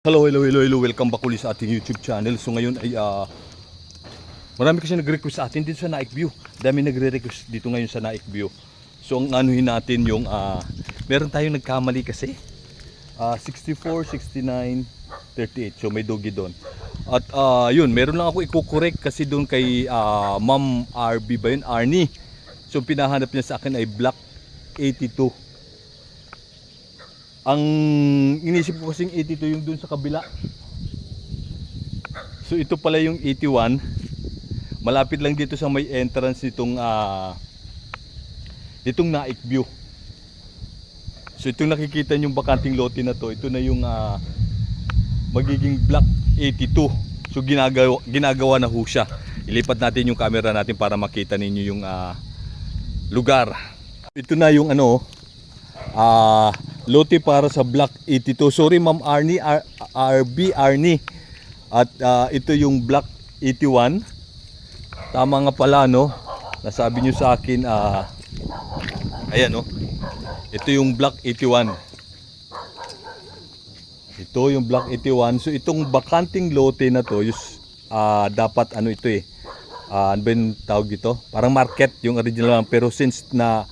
Hello, hello, hello, hello. Welcome back ulit sa ating YouTube channel. So ngayon ay ah, marami kasi nag-request sa atin dito sa Naik View. Dami nagre-request dito ngayon sa Naik View. So ang anuhin natin yung ah, meron tayong nagkamali kasi. Ah, 64, 69, 38. So may dogi doon. At ah, yun, meron lang ako i-correct kasi doon kay ah, Ma'am RB ba yun? Arnie. So pinahanap niya sa akin ay Black 82. Ang inisip ko kasing 82 yung dun sa kabila. So ito pala yung 81. Malapit lang dito sa may entrance nitong ah nitong Naik View. So itong nakikita yung bakanting lote na to, ito na yung ah, magiging block 82. So ginagawa ginagawa na ho siya. Ilipat natin yung camera natin para makita ninyo yung ah, lugar. Ito na yung ano ah lote para sa block 82. Sorry Ma'am Arnie, R- RB Arnie. At ah, ito yung block 81. Tama nga pala no. Nasabi niyo sa akin ah ayan no. Ito yung block 81. Ito yung block 81. So itong bakanting lote na to, yus, ah, dapat ano ito eh. Ah, ano ba yung tawag dito? Parang market yung original lang. Pero since na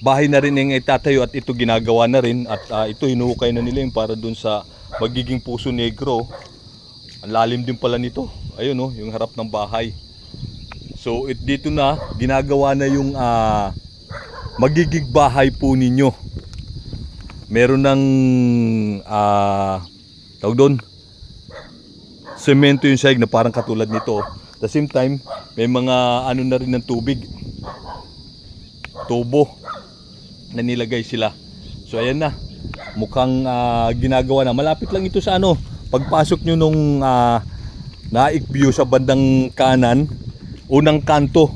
bahay na rin yung itatayo at ito ginagawa na rin at ah, ito hinuhukay na nila yung para dun sa magiging puso negro. Ang lalim din pala nito. Ayun no, yung harap ng bahay. So it, dito na ginagawa na yung ah, magiging bahay po ninyo. Meron ng ah tawag doon semento yung sahig na parang katulad nito. At the same time, may mga ano na rin ng tubig. Tubo na nilagay sila. So ayan na. Mukhang ah, ginagawa na. Malapit lang ito sa ano. Pagpasok nyo nung ah, naik view sa bandang kanan, unang kanto.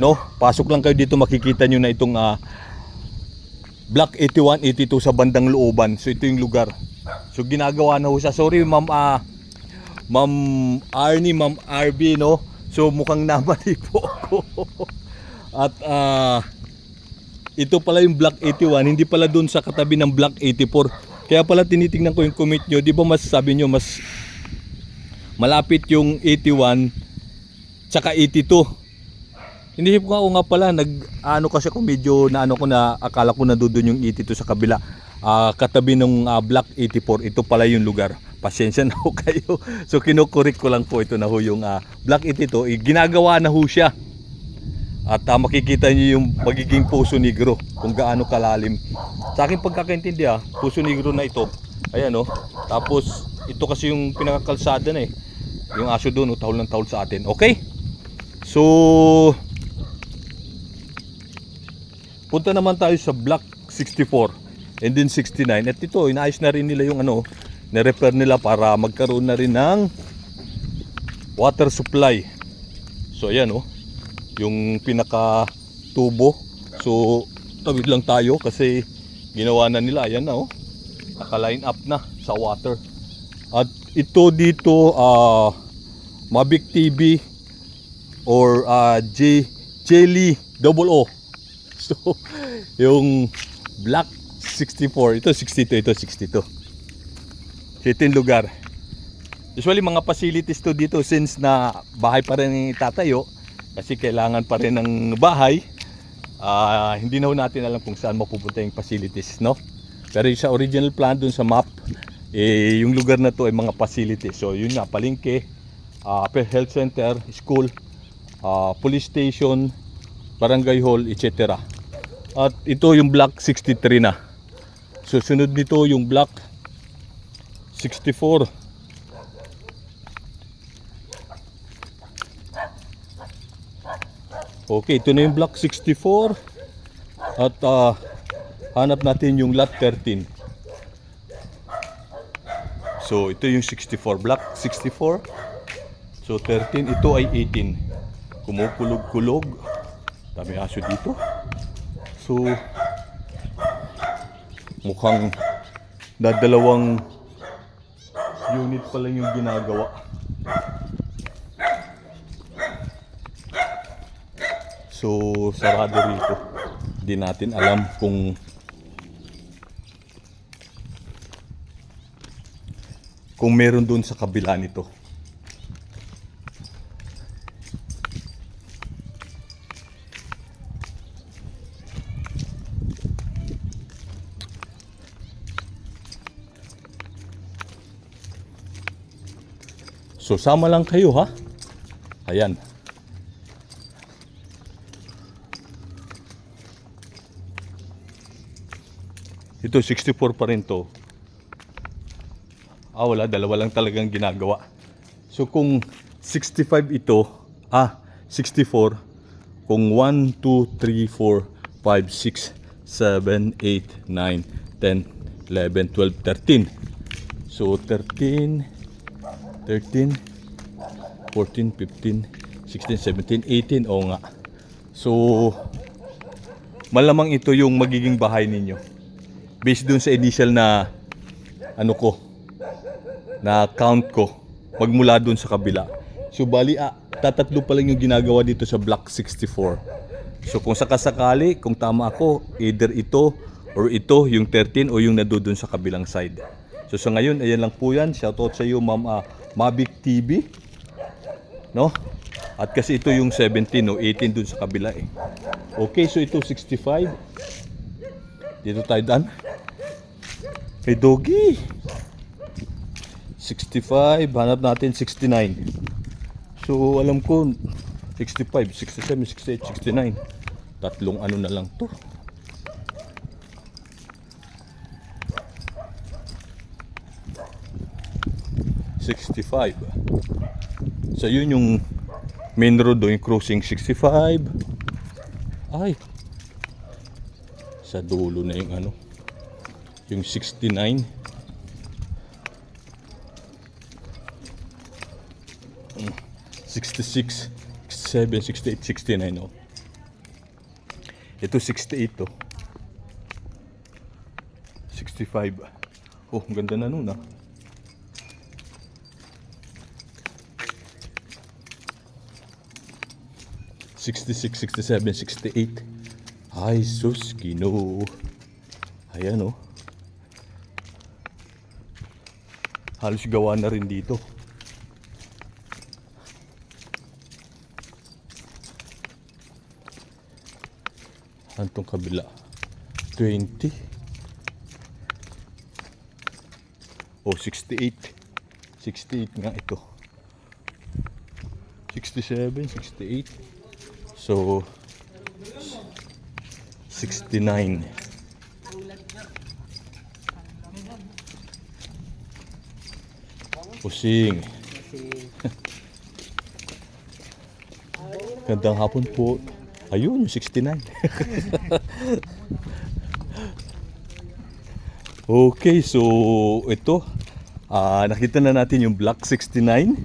No? Pasok lang kayo dito makikita nyo na itong ah, Block 81, 82 sa bandang looban. So ito yung lugar. So ginagawa na ho siya. Sorry ma'am ah, Ma'am Arnie, Ma'am RB, no? So mukhang namali po ako. At ah, ito pala yung Block 81, hindi pala doon sa katabi ng Block 84. Kaya pala tinitingnan ko yung commute nyo. Di ba mas sabi nyo, mas malapit yung 81 tsaka 82. Hindi ko nga, nga pala, nag, ano kasi ako medyo na ano ko na, akala ko na doon yung 82 sa kabila. Ah, katabi ng ah, Block 84, ito pala yung lugar. Pasensya na ho kayo. So kinukurik ko lang po ito na ho yung ah, Block 82. Eh, ginagawa na ho siya. At ah, makikita niyo yung magiging puso negro kung gaano kalalim. Sa akin pagkakaintindi ah, puso negro na ito. Ayan oh. Tapos ito kasi yung pinakakalsada na eh. Yung aso doon, oh, tahol ng tahol sa atin. Okay? So, punta naman tayo sa block 64 and then 69. At ito, inaayos na rin nila yung ano, na-repair nila para magkaroon na rin ng water supply. So, ayan oh yung pinaka tubo. So, tawid lang tayo kasi ginawa na nila. Ayan na oh. Naka-line up na sa water. At ito dito, ah Mavic TV or ah J Jelly Double O. So, yung Black 64. Ito 62, ito 62. So, ito yung lugar. Usually mga facilities to dito since na bahay pa rin yung itatayo kasi kailangan pa rin ng bahay. Ah, hindi na natin alam kung saan mapupunta yung facilities, no? Pero sa original plan dun sa map, eh, yung lugar na to ay mga facilities. So yun nga, palengke, ah, health center, school, ah, police station, barangay hall, etc. At ito yung block 63 na. Susunod nito yung block 64. Okay, ito na yung block 64. At ah, hanap natin yung lot 13. So, ito yung 64. Block 64. So, 13. Ito ay 18. Kumukulog-kulog. Dami aso dito. So, mukhang dadalawang unit pa lang yung ginagawa. So, sarado rito. Hindi natin alam kung kung meron doon sa kabila nito. So sama lang kayo ha. Ayan. Ito 64 pa rin to. Ah, wala. Dalawa lang talagang ginagawa. So, kung 65 ito, ah, 64, kung 1, 2, 3, 4, 5, 6, 7, 8, 9, 10, 11, 12, 13. So, 13, 13, 14, 15, 16, 17, 18. Oo nga. So, malamang ito yung magiging bahay ninyo. Based dun sa initial na ano ko, na count ko, magmula dun sa kabila. So, bali, ah, tatatlo pa lang yung ginagawa dito sa Block 64. So, kung sakasakali, kung tama ako, either ito or ito, yung 13 o yung nadudun sa kabilang side. So, sa ngayon, ayan lang po yan. Shoutout sa iyo, Ma'am ah, Mavic TV. No? At kasi ito yung 17 o 18 dun sa kabila eh. Okay, so ito 65. Dito tayo dan. Hey doggy. 65, hanap natin 69. So alam ko 65, 67, 68, 69. Tatlong ano na lang to. Sixty-five. So yun yung main road doon, crossing 65. Ay. Sa dulo na yung ano. Yung 69. Mm, 66, 67, 68, 69 oh. Ito 68 to. 65. Oh, ganda na nun ah. Sixty-six, sixty-seven, sixty-eight. Ay, sus, Ginoo. Ayan, oh. Halos gawa na rin dito. Antong kabila? 20. Oh, 68. 68 nga ito. 67, 68. So, 69. Pusing. Gandang hapon po. Ayun, yung 69. okay, so ito. ah nakita na natin yung block 69.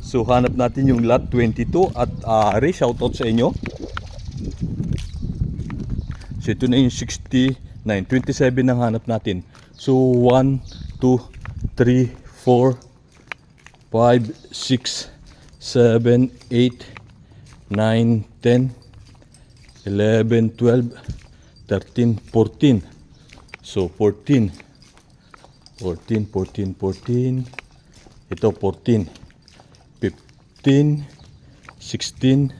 So hanap natin yung lot 22 at uh, Ray, shoutout sa inyo. So ito na yung 69. 27 ang hanap natin. So 1, 2, 3, 4, 5, 6, 7, 8, 9, 10, 11, 12, 13, 14. So 14. 14, 14, 14. Ito 14. 15, 16,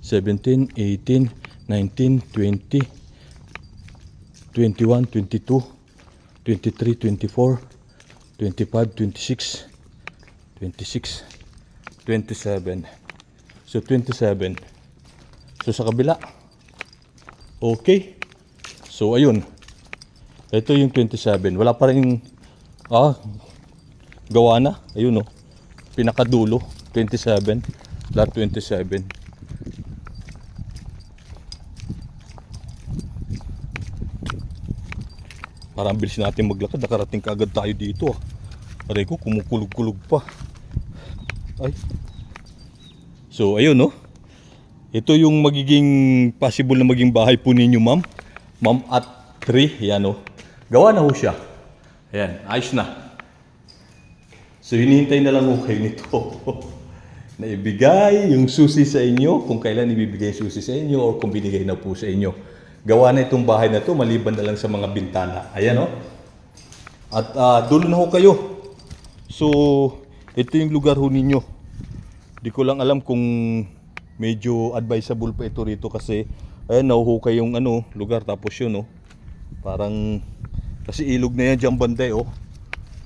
17, 18, 19, 20, 21, 22, 23, 24, 25, 26, 26, 27. So 27. So sa kabila. Okay. So ayun. Ito yung 27. Wala pa rin ah gawa na. Ayun oh. Pinakadulo 27. Lot 27. Parang bilis natin maglakad. Nakarating kaagad tayo dito. Ah. Aray ko, kumukulog-kulog pa. Ay. So, ayun, no? Ito yung magiging possible na maging bahay po ninyo, ma'am. Ma'am at 3, yan, no? Gawa na ho siya. Ayan, ayos na. So, hinihintay na lang ho kayo nito. na ibigay yung susi sa inyo, kung kailan ibibigay susi sa inyo, or kung binigay na po sa inyo. Gawa na itong bahay na to, maliban na lang sa mga bintana. Ayan, no? At ah, dulo na ho kayo. So, ito yung lugar ho ninyo. Di ko lang alam kung medyo advisable pa ito rito kasi ayan nahuhukay yung ano lugar tapos yun oh. Parang kasi ilog na yan dyan banda eh, oh.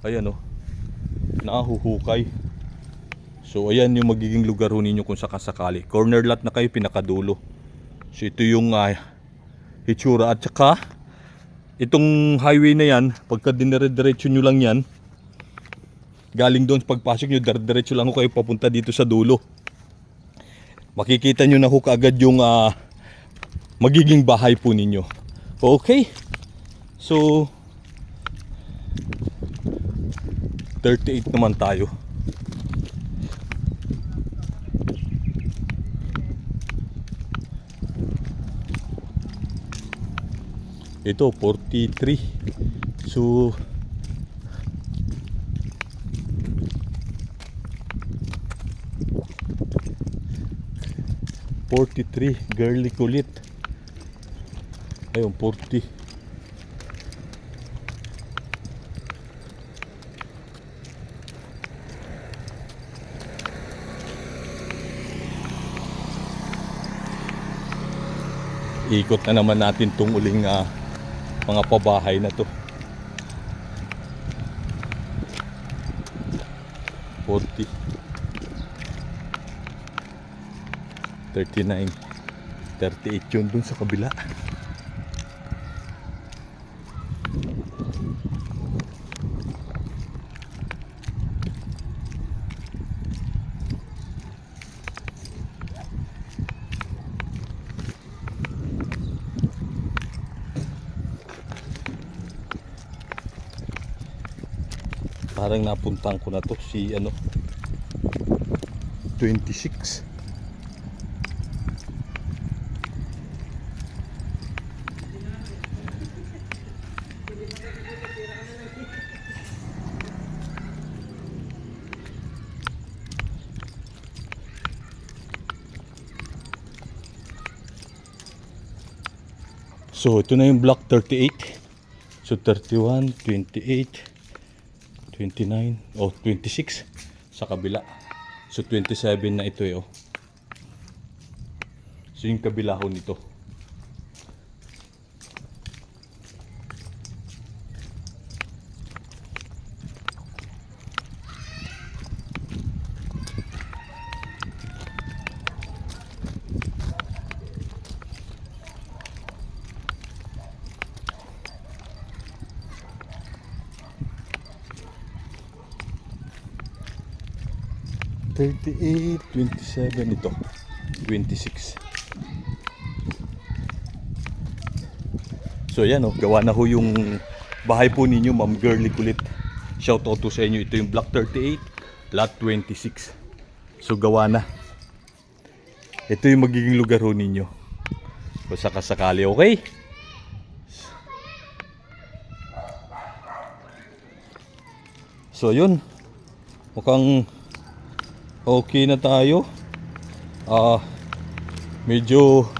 Ayan oh. Nahuhukay. So ayan yung magiging lugar ho ninyo kung sakasakali. Corner lot na kayo pinakadulo. So ito yung ah, hitsura at saka itong highway na yan, pagka dinire-diretso nyo lang yan, galing doon pagpasok nyo, dire-diretso lang ho kayo papunta dito sa dulo. Makikita nyo na ho kaagad yung ah, magiging bahay po ninyo. Okay. So, 38 naman tayo. Ito, 43. So, Forty-three, girly kulit. Ayun, 40. Ikot na naman natin tong uling ah, mga pabahay na to. 40 39 38 yun dun sa kabila parang napuntahan ko na to si ano 26 So ito na yung block 38 So 31, 28 29, oh 26 sa kabila. So 27 na ito eh oh. So yung kabila ho nito. Thirty-eight, twenty-seven ito. Twenty-six. So yan oh, gawa na ho yung bahay po ninyo, Ma'am Girly Kulit. Shout out to sa inyo. Ito yung Block 38, Lot 26. So gawa na. Ito yung magiging lugar ho ninyo. Kung sakasakali, okay? So yun. Mukhang okay na tayo. Ah, medyo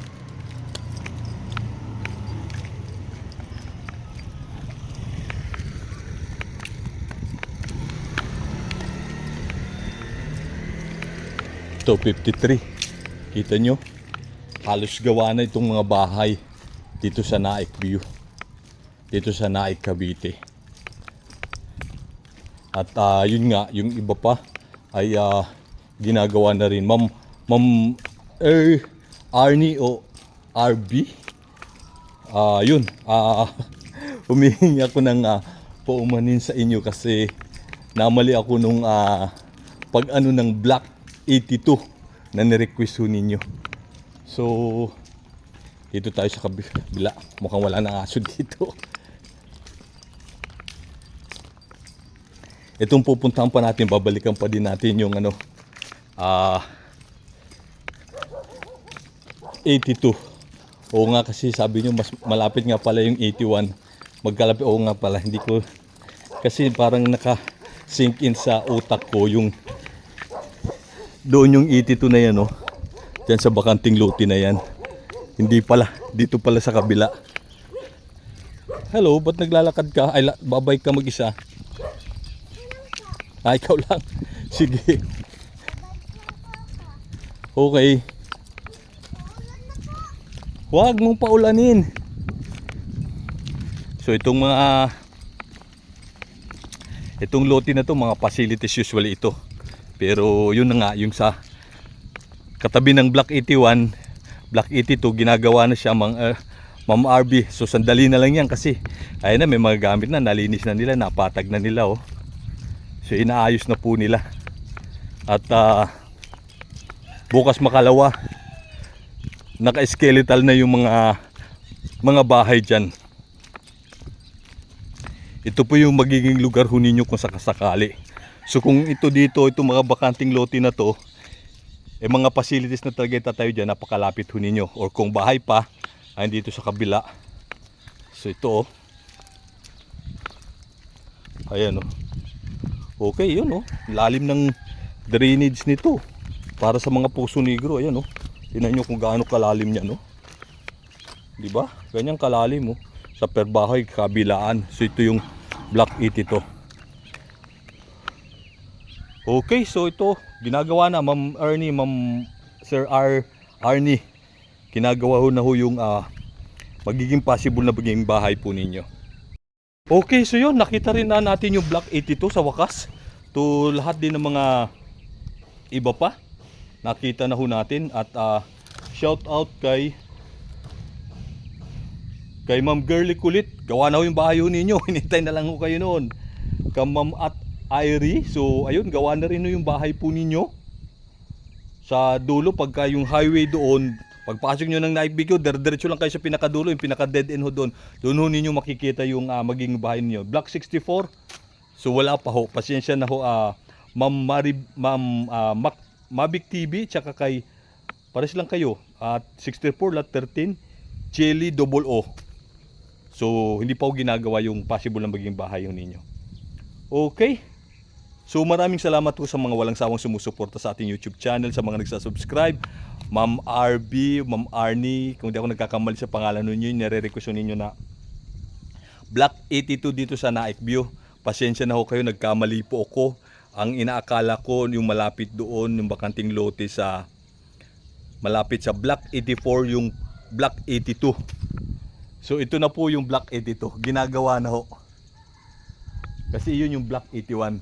Ito, 53. Kita nyo? Halos gawa na itong mga bahay dito sa Naik View. Dito sa Naik Cavite. At ah, yun nga, yung iba pa ay ah, ginagawa na rin. Ma'am, Ma'am er, Arnie o RB. Ah, yun. Ah, humihingi ako ng ah, paumanin sa inyo kasi namali ako nung ah, pag ano ng Black 82 na nirequest ninyo. So, dito tayo sa kabila. Mukhang wala nang aso dito. Itong pupuntahan pa natin, babalikan pa din natin yung ano, ah, 82. Oo nga kasi sabi nyo, mas malapit nga pala yung 81. Magkalapit, oo nga pala, hindi ko, kasi parang naka sink in sa utak ko yung doon yung 82 na yan, oh. Diyan sa bakanting luti na yan. Hindi pala, dito pala sa kabila. Hello, ba't naglalakad ka? Ay, babay ka mag-isa. Ah, ikaw lang. Sige. Okay. Huwag mong paulanin. So itong mga itong lote na to mga facilities usually ito. Pero yun na nga yung sa katabi ng Block 81, Block 82 ginagawa na siya mang uh, Ma'am RB. So sandali na lang yan kasi ayun na may mga gamit na nalinis na nila, napatag na nila oh. So inaayos na po nila. At ah, bukas makalawa naka-skeletal na yung mga mga bahay diyan. Ito po yung magiging lugar ho ninyo kung sakasakali. So kung ito dito, itong mga bakanting lote na to, eh mga facilities na talaga tatayo dyan, napakalapit ho ninyo. Or kung bahay pa, ay dito sa kabila. So ito oh. Ayan oh. Okay, yun oh. Lalim ng drainage nito. Para sa mga puso negro, ayan oh. Tingnan nyo kung gaano kalalim niya no. 'Di ba? Ganyan kalalim oh. Sa perbahoy kabilaan. So ito yung block 82. Okay, so ito ginagawa na Ma'am Ernie, Ma'am Sir R Arnie. Ginagawa ho na ho yung ah, magiging possible na magiging bahay po ninyo. Okay, so yun, nakita rin na natin yung Block 82 sa wakas. To lahat din ng mga iba pa. Nakita na ho natin at ah, shout out kay kay Ma'am Girly Kulit. Gawa na ho yung bahay ho ninyo. Hinintay na lang ho kayo noon. Kay Ma'am at Irie. So ayun, gawa na rin ho yung bahay po ninyo. Sa dulo pagka yung highway doon, pagpasok nyo ng Naik Bigyo, diretso lang kayo sa pinakadulo, yung pinaka dead end ho doon. Doon ho ninyo makikita yung ah, magiging bahay niyo. Block 64. So wala pa ho. Pasensya na ho ah, Ma'am Mari, Ma'am Mac, Mavic TV tsaka kay pares lang kayo at 64 lot 13 Jelly double O. So hindi pa ho ginagawa yung possible na magiging bahay ho ninyo. Okay. So maraming salamat po sa mga walang sawang sumusuporta sa ating YouTube channel, sa mga nagsasubscribe. Ma'am RB, Ma'am Arnie, kung di ako nagkakamali sa pangalan ninyo, nire-request ko ninyo na Block 82 dito sa Naik View. Pasensya na ho kayo, nagkamali po ako. Ang inaakala ko yung malapit doon, yung bakanting lote sa malapit sa Block 84 yung Block 82. So ito na po yung Block 82. Ginagawa na ho. Kasi yun yung Block 81.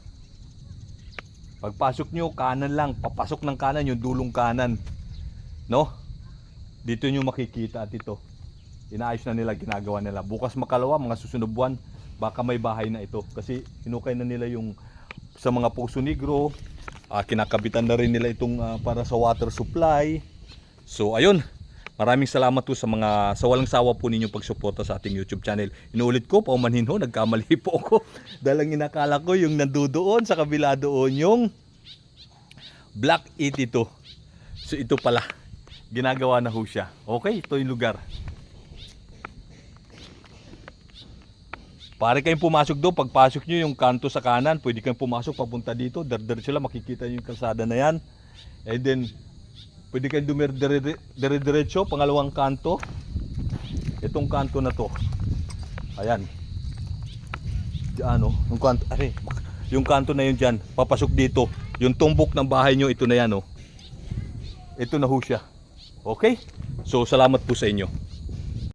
Pagpasok nyo, kanan lang. Papasok ng kanan, yung dulong kanan. No? Dito nyo makikita at ito. Inaayos na nila, ginagawa nila. Bukas makalawa, mga susunod buwan, baka may bahay na ito. Kasi hinukay na nila yung sa mga puso negro. Ah, kinakabitan na rin nila itong ah, para sa water supply. So ayun, maraming salamat po sa mga sa walang sawa po ninyong pagsuporta sa ating YouTube channel. Inuulit ko, paumanhin ho, nagkamali po ako. Dahil ang inakala ko yung nandoon sa kabila doon yung Black 82. So ito pala, ginagawa na ho siya. Okay, ito yung lugar. Pare kayong pumasok doon, pagpasok nyo yung kanto sa kanan, pwede kayong pumasok papunta dito, dardiretso lang, makikita nyo yung kalsada na yan. And then, pwede kayong dumir dire-diretso, pangalawang kanto. Itong kanto na to. Ayan. Oh, yung kanto, are, yung kanto na yun dyan, papasok dito. Yung tumbok ng bahay nyo, ito na yan oh. Ito na ho siya. Okay? So, salamat po sa inyo.